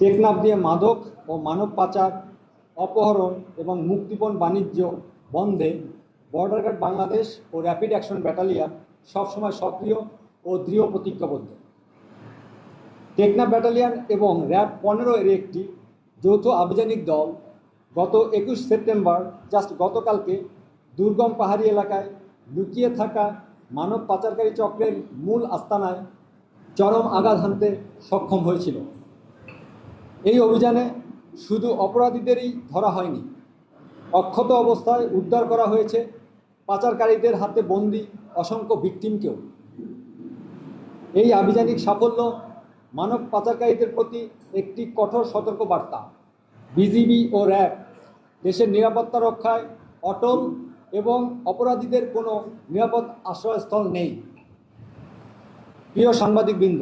টেকনাফ দিয়ে মাদক ও মানব পাচার, অপহরণ এবং মুক্তিপণ বাণিজ্য বন্ধে বর্ডার গার্ড বাংলাদেশ ও র্যাপিড অ্যাকশন ব্যাটালিয়ান সবসময় সক্রিয় ও দৃঢ় প্রতিজ্ঞাবদ্ধ। টেকনাফ ব্যাটালিয়ান এবং র্যাব পনেরো এর একটি যৌথ আভিযানিক দল গত একুশ সেপ্টেম্বর, জাস্ট গতকালকে দুর্গম পাহাড়ি এলাকায় লুকিয়ে থাকা মানব পাচারকারী চক্রের মূল আস্তানায় চরম আঘাত হানতে সক্ষম হয়েছিল। এই অভিযানে শুধু অপরাধীদেরই ধরা হয়নি, অক্ষত অবস্থায় উদ্ধার করা হয়েছে পাচারকারীদের হাতে বন্দি অসংখ্য ভিকটিমকেও। এই আভিযানিক সাফল্য মানব পাচারকারীদের প্রতি একটি কঠোর সতর্ক বার্তা বিজিবি ও র্যাব দেশের নিরাপত্তা রক্ষায় অটল এবং অপরাধীদের কোনো নিরাপদ আশ্রয়স্থল নেই। প্রিয় সাংবাদিকবৃন্দ,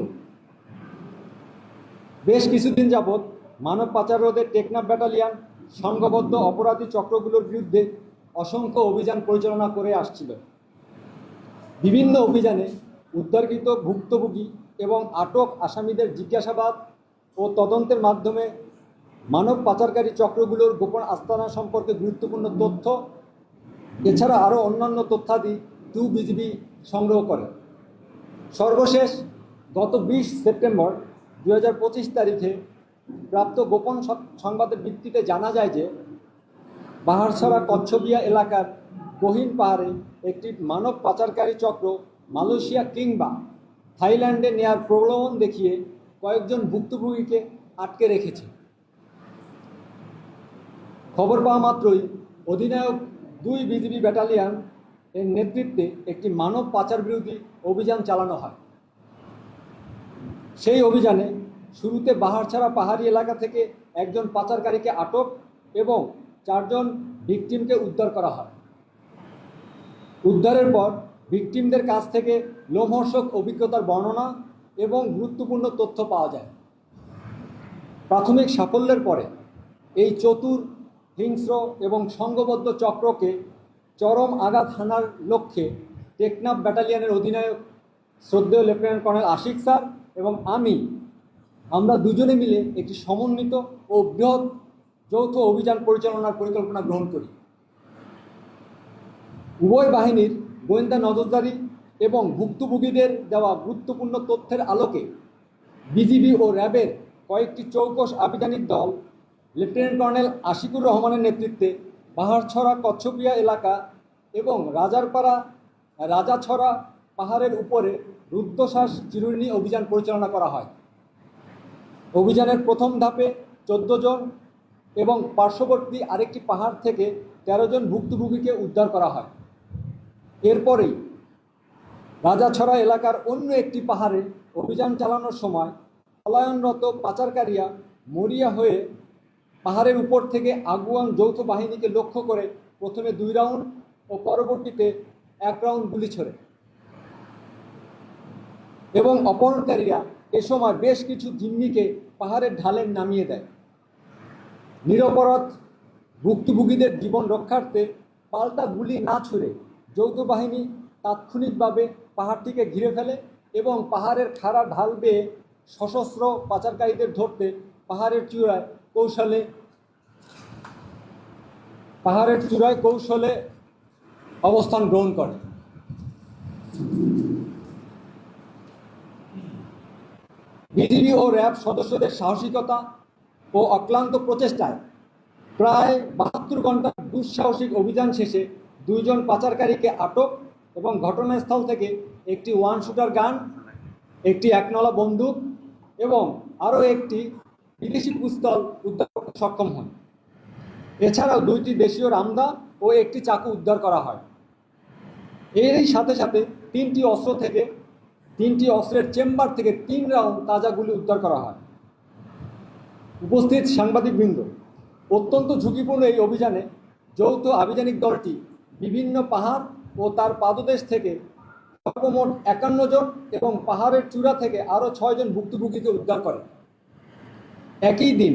বেশ কিছুদিন যাবৎ মানব পাচার রোধে টেকনাফ ব্যাটালিয়ান সংঘবদ্ধ অপরাধী চক্রগুলোর বিরুদ্ধে অসংখ্য অভিযান পরিচালনা করে আসছিল। বিভিন্ন অভিযানে উদ্ধারকৃত ভুক্তভোগী এবং আটক আসামিদের জিজ্ঞাসাবাদ ও তদন্তের মাধ্যমে মানব পাচারকারী চক্রগুলোর গোপন আস্তানা সম্পর্কে গুরুত্বপূর্ণ তথ্য, এছাড়া আরও অন্যান্য তথ্যাদি টু বিজিবি সংগ্রহ করে। সর্বশেষ গত বিশ সেপ্টেম্বর দু হাজার পঁচিশ তারিখে প্রাপ্ত গোপন সংবাদের ভিত্তিতে জানা যায় যে বাহারছড়া কচ্ছবিয়া এলাকার গহীন পাহাড়ে একটি মানব পাচারকারী চক্র মালয়েশিয়া কিংবা থাইল্যান্ডে নেয়ার প্রলোভন দেখিয়ে কয়েকজন ভুক্তভোগীকে আটকে রেখেছে। খবর পাওয়া মাত্রই অধিনায়ক দুই বিজিবি ব্যাটালিয়ন এর নেতৃত্বে একটি মানব পাচার বিরোধী অভিযান চালানো হয়। সেই অভিযানে শুরুতে বাহারছড়া পাহাড়ি এলাকা থেকে একজন পাচারকারীকে আটক এবং চারজন ভিকটিমকে উদ্ধার করা হয়। উদ্ধারের পর ভিকটিমদের কাছ থেকে লোমহর্ষক অভিজ্ঞতার বর্ণনা এবং গুরুত্বপূর্ণ তথ্য পাওয়া যায়। প্রাথমিক সাফল্যের পরে এই চতুর, হিংস্র এবং সংঘবদ্ধ চক্রকে চরম আঘাত হানার লক্ষ্যে টেকনাফ ব্যাটালিয়নের অধিনায়ক শ্রদ্ধেয় লেফটেন্যান্ট কর্নেল আশিক স্যার এবং আমি আমরা দুজনে মিলে একটি সমন্বিত ও বৃহৎ যৌথ অভিযান পরিচালনার পরিকল্পনা গ্রহণ করি। উভয় বাহিনীর গোয়েন্দা নজরদারি এবং ভুক্তভোগীদের দেওয়া গুরুত্বপূর্ণ তথ্যের আলোকে বিজিবি ও র্যাবের কয়েকটি চৌকস আভিযানিক দল, লেফটেন্যান্ট কর্নেল আশিকুর রহমানের নেতৃত্বে পাহাড়ছড়া কচ্ছপিয়া এলাকা এবং রাজারপাড়া রাজাছড়া পাহাড়ের উপরে রুদ্ধশ্বাস চিরুনি অভিযান পরিচালনা করা হয়। অভিযানের প্রথম ধাপে চোদ্দ জন এবং পার্শ্ববর্তী আরেকটি পাহাড় থেকে তেরো জন ভুক্তভোগীকে উদ্ধার করা হয়। এরপরেই রাজাছড়া এলাকার অন্য একটি পাহাড়ে অভিযান চালানোর সময় পলায়নরত পাচারকারীরা মরিয়া হয়ে পাহাড়ের উপর থেকে আগুয়ান যৌথ বাহিনীকে লক্ষ্য করে প্রথমে দুই রাউন্ড ও পরবর্তীতে এক রাউন্ড গুলি ছোড়ে। এবং অপহরণকারীরা এ সময় বেশ কিছু জিম্মিকে পাহাড়ের ঢালে নামিয়ে দেয়। নিরপরাধ ভুক্তভোগীদের জীবন রক্ষার্থে পাল্টা গুলি না ছুড়ে যৌথ বাহিনী তাৎক্ষণিকভাবে পাহাড়টিকে ঘিরে ফেলে এবং পাহাড়ের খাড়া ঢাল বেয়ে সশস্ত্র পাচারকারীদের ধরতে পাহাড়ের চূড়ায় কৌশলে পাহাড়ের চূড়ায় কৌশলে অবস্থান গ্রহণ করে। বিজিবি ও র্যাব সদস্যদের সাহসিকতা ও অক্লান্ত প্রচেষ্টায় প্রায় বাহাত্তর ঘণ্টার দুঃসাহসিক অভিযান শেষে দুইজন পাচারকারীকে আটক এবং ঘটনাস্থল থেকে একটি ওয়ান শুটার গান, একটি একনলা বন্দুক এবং আরও একটি বিদেশি পিস্তল উদ্ধার করতে সক্ষম হন। এছাড়াও দুইটি দেশীয় রামদা ও একটি চাকু উদ্ধার করা হয়। এরই সাথে সাথে তিনটি অস্ত্র থেকে তিনটি অস্ত্রের চেম্বার থেকে তিন রাউন্ড তাজা গুলি উদ্ধার করা হয়। উপস্থিত সাংবাদিকবৃন্দ, অত্যন্ত ঝুঁকিপূর্ণ এই অভিযানে যৌথ আভিযানিক দলটি বিভিন্ন পাহাড় ও তার পাদদেশ থেকে সর্বমোট একান্ন জন এবং পাহাড়ের চূড়া থেকে আরও ছয়জন ভুক্তভোগীকে উদ্ধার করে। একই দিন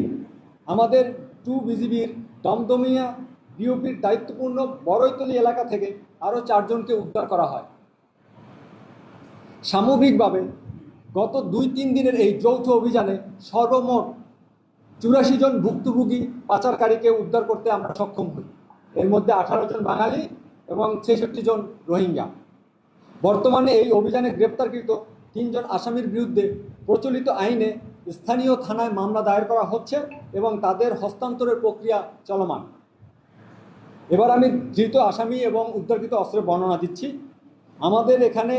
আমাদের টু বিজিবির দমদমিয়া বিওপির দায়িত্বপূর্ণ বড়ইতলি এলাকা থেকে আরও চারজনকে উদ্ধার করা হয়। সামগ্রিকভাবে গত দুই তিন দিনের এই যৌথ অভিযানে সর্বমোট চুরাশি জন ভুক্তভোগী পাচারকারীকে উদ্ধার করতে আমরা সক্ষম হই। এর মধ্যে আঠারো জন বাঙালি এবং ছেষট্টি জন রোহিঙ্গা। বর্তমানে এই অভিযানে গ্রেপ্তারকৃত তিনজন আসামির বিরুদ্ধে প্রচলিত আইনে স্থানীয় থানায় মামলা দায়ের করা হচ্ছে এবং তাদের হস্তান্তরের প্রক্রিয়া চলমান। এবার আমি ধৃত আসামি এবং উদ্ধারকৃত অস্ত্রের বর্ণনা দিচ্ছি। আমাদের এখানে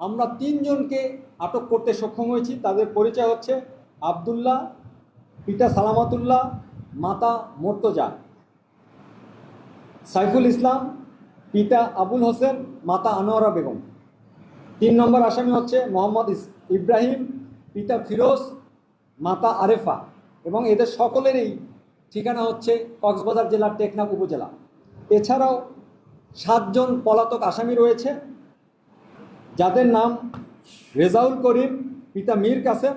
আমরা তিনজনকে আটক করতে সক্ষম হয়েছি। তাদের পরিচয় হচ্ছে আবদুল্লাহ, পিতা সালামাতুল্লাহ, মাতা মোর্তজা। সাইফুল ইসলাম, পিতা আবুল হোসেন, মাতা আনোয়ারা বেগম। তিন নম্বর আসামি হচ্ছে মোহাম্মদ ইব্রাহিম, পিতা ফিরোজ, মাতা আরেফা এবং এদের সকলেরই ঠিকানা হচ্ছে কক্সবাজার জেলার টেকনাফ উপজেলা। এছাড়াও সাতজন পলাতক আসামি রয়েছে। যাদের নাম রেজাউল করিম, পিতা মীর কাসেম,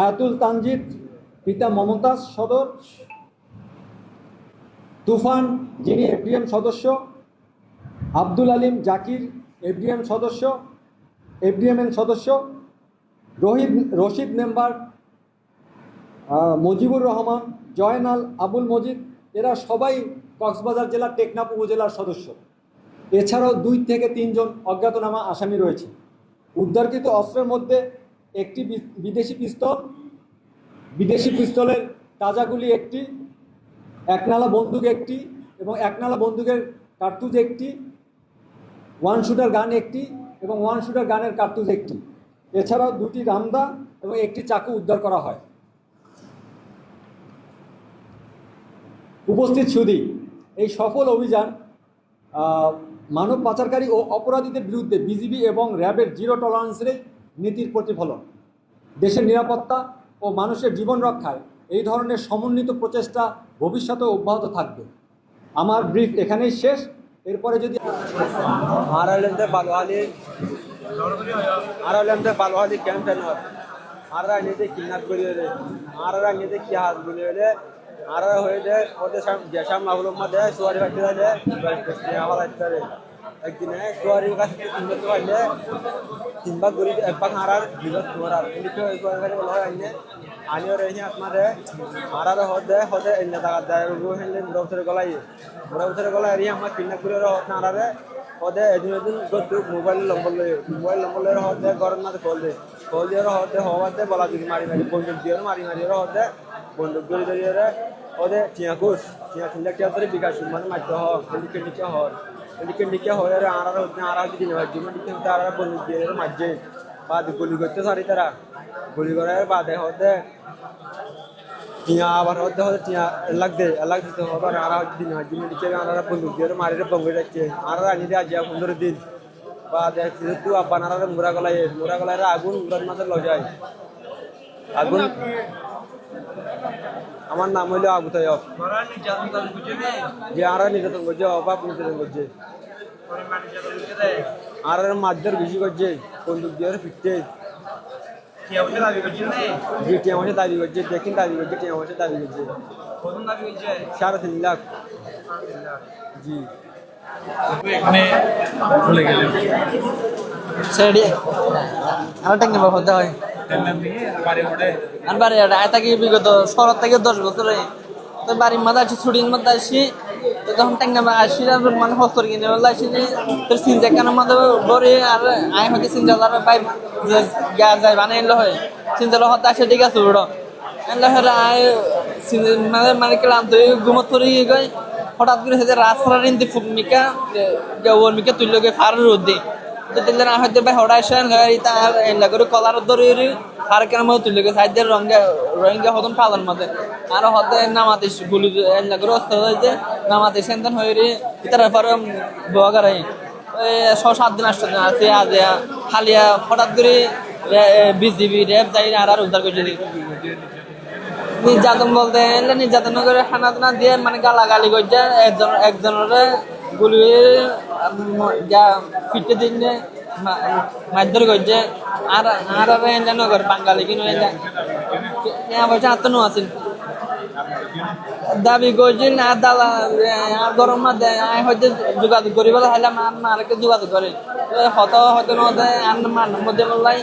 আয়াতুল তানজিদ, পিতা মমতাজ সদর, তুফান, যিনি এফডিএম সদস্য, আব্দুল আলিম জাকির, এফডিএম সদস্য এফডিএমএন সদস্য রহিদ রশিদ মেম্বার মজিবুর মুজিবুর রহমান, জয়নাল আবুল মজিদ, এরা সবাই কক্সবাজার জেলার টেকনাফ উপজেলার সদস্য। এছাড়াও দুই থেকে তিনজন অজ্ঞাতনামা আসামি রয়েছে। উদ্ধারকৃত অস্ত্রের মধ্যে একটি বিদেশি পিস্তল, বিদেশি পিস্তলের তাজাগুলি একটি, একনালা বন্দুক একটি এবং একনালা বন্দুকের কার্তুজ একটি, ওয়ান শুটার গান একটি এবং ওয়ান শুটার গানের কার্তুজ একটি। এছাড়াও দুটি রামদা এবং একটি চাকু উদ্ধার করা হয়। উপস্থিত সুদী, এই সফল অভিযান মানব পাচারকারী ও অপরাধীদের বিরুদ্ধে বিজিবি এবং র্যাবের জিরো টলারেন্সের নীতির প্রতিফলন। দেশের নিরাপত্তা ও মানুষের জীবন রক্ষায় এই ধরনের সমন্বিত প্রচেষ্টা ভবিষ্যতে অব্যাহত থাকবে। আমার ব্রিফ এখানেই শেষ। এরপরে যদি ক্যাম্প আর নিজে কিডন্যাপ করে আর নিজে কি হাত আর হয়ে যায় ওদের গ্যাসাম মাহুলম্মা দেয়, সোয়ারি ফাটিয়ে দেয় আবার আসতে পারে। একদিনে সোয়ারির কাছে তিন বছর পাইলে, তিন ভাগ গড়ি এক ভাগ হারার, দুই ভাগ তোমার এদিকে সোয়ারি বলা হয়, আইনে আনিও রয়েছে আপনার মারার হদ দেয়, হদে এনে টাকা দেয় রোগ হেলে বুড়া উঠে গলাই বুড়া উঠে গলাই এরিয়া আমার কিনা করে হদ নাড়ারে হদে এদিন এদিন গত মোবাইল নম্বর লই মোবাইল নম্বর লই হদে গরম না কল দে কল দিয়ে হদে হওয়াতে বলা দিকে মারি মারি বন্ধু দিয়ে মারি মারি হদে বন্দুক ধরে ধরে হদে টিয়া কুস তিন লাখ টাকা ধরে বিকাশ মানে মারতে হ এদিকে নিচে হর এদিকে নিচে হয় আর আরার হদে আরার দিদি না জীবন দিকে আরার বন্দুক দিয়ে মারছে বাদ গুলি করতে সারি তারা গুলি করার বাদে হদে টিয়া আবার হতে হতে টিয়া এলাক দে এলাক দিতে হবে আর আর দিন হয় দিন দিকে আর আর বন্দুক দিয়ে মারিরে বঙ্গে যাচ্ছে আর আনি দিয়ে আজ পনেরো দিন। বা দেখছি তু আব্বান আর মুরা গলায় মুরা গলায় আগুন মুরার মাঝে লয় যায় আগুন আমার নাম হইল আবু তৈয়ব যে আর নির্যাতন করছে অভাব নির্যাতন করছে। আর আর বেশি করছে বন্দুক দিয়ে ফিরতে। কে দাবি করছে যে টিয়া মাসে দাবি করছে দেখিন দাবি করছে টিয়া মাসে দাবি করছে। প্রথম দাবি করছে? সাড়ে তিন লাখ। জি। এখানে চলে গেলেন। আরেকটা নেব হতে হয়। বাড়ি আর বাড়ি আয় থাকি বিগত শরৎ থেকে দশ বছরে? তো বাড়ির মধ্যে আসি, ছুটির মধ্যে আসি, তো তখন নেবে আসি মানে হস্তর কিনে বলে আসি তোর সিনজা কেন মধ্যে ডরে আর আয় হয়তো সিনজা আর পাই গা যায় বানিয়ে এলো হয় সিনজা হতে আসে, ঠিক আছে উড়ো এলে হলে আয় মানে মানে ক্লান্ত হয়ে ঘুমত গিয়ে গই হঠাৎ করে সেটা রাস্তার ইন্দি ফুমিকা ওর মিকা তুললো গিয়ে ফার রোদ দিয়ে তো দিলে না হয়তো ভাই আসেন করে কলার ধরে আর মতো গেছে। রঙে রোহিঙ্গা মতে। আর হতে নামাতে গুলি এলা করে হয়েছে নামাতে হয়ে ছ সাত দিন দিন আছে আজ হালিয়া হঠাৎ করে বিজিবি যাই আর আর উদ্ধার করছে নির্যাতন বলতে নির্যাতন করে টানা দিয়ে মানে গালাগালি করছে। একজন একজনের গুলি যা পিঠে দিন মারধর করছে আর আর আর এনজা নগর বাঙালি কিনো এনজা পয়সা আত্মনু আছিল দাবি করছিল আর আর গরম মাঝে হয়তো যোগাযোগ করি বলে হাইলাম আর মারকে যোগাযোগ করে। হত হয়তো নহতে আর মার মধ্যে বললাই